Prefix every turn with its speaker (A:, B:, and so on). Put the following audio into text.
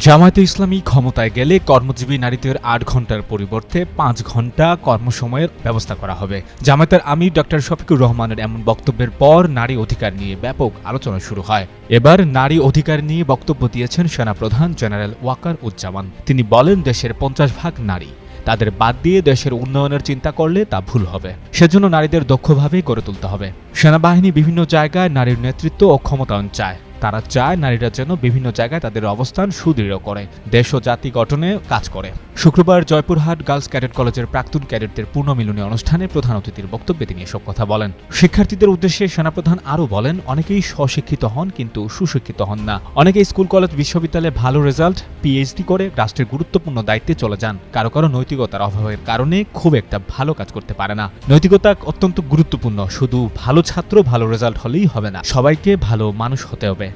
A: জামায়াতে ইসলামী ক্ষমতায় গেলে কর্মজীবী নারীদের আট ঘণ্টার পরিবর্তে পাঁচ ঘণ্টা কর্মসময়ের ব্যবস্থা করা হবে। জামায়াতের আমির ডক্টর শফিকুর রহমানের এমন বক্তব্যের পর নারী অধিকার নিয়ে ব্যাপক আলোচনা শুরু হয়। এবার নারী অধিকার নিয়ে বক্তব্য দিয়েছেন সেনাপ্রধান জেনারেল ওয়াকার উজ্জামান। তিনি বলেন, দেশের পঞ্চাশ ভাগ নারী। তাদের বাদ দিয়ে দেশের উন্নয়নের চিন্তা করলে তা ভুল হবে। সেজন্য নারীদের দক্ষভাবে গড়ে তুলতে হবে। সেনাবাহিনী বিভিন্ন জায়গায় নারীর নেতৃত্ব ও ক্ষমতায়ন চায়। তারা চায় নারীরা যেন বিভিন্ন জায়গায় তাদের অবস্থান সুদৃঢ় করে। দেশ ও জাতি গঠনে কাজ করে। শুক্রবার জয়পুরহাট গার্লস ক্যাডেট কলেজের প্রাক্তন ক্যাডেটদের পূর্ণমিলনী অনুষ্ঠানে প্রধান অতিথির বক্তব্যে তিনি এসব কথা বলেন। শিক্ষার্থীদের উদ্দেশ্যে সেনাপ্রধান আরও বলেন, অনেকেই স্বশিক্ষিত হন কিন্তু সুশিক্ষিত হন না। অনেকেই স্কুল, কলেজ, বিশ্ববিদ্যালয়ে ভালো রেজাল্ট পিএইচডি করে রাষ্ট্রের গুরুত্বপূর্ণ দায়িত্বে চলে যান। কারও কারও নৈতিকতার অভাবের কারণে খুব একটা ভালো কাজ করতে পারে না। নৈতিকতা অত্যন্ত গুরুত্বপূর্ণ। শুধু ভালো ছাত্র ভালো রেজাল্ট হলেই হবে না। সবাইকে ভালো মানুষ হতে হবে।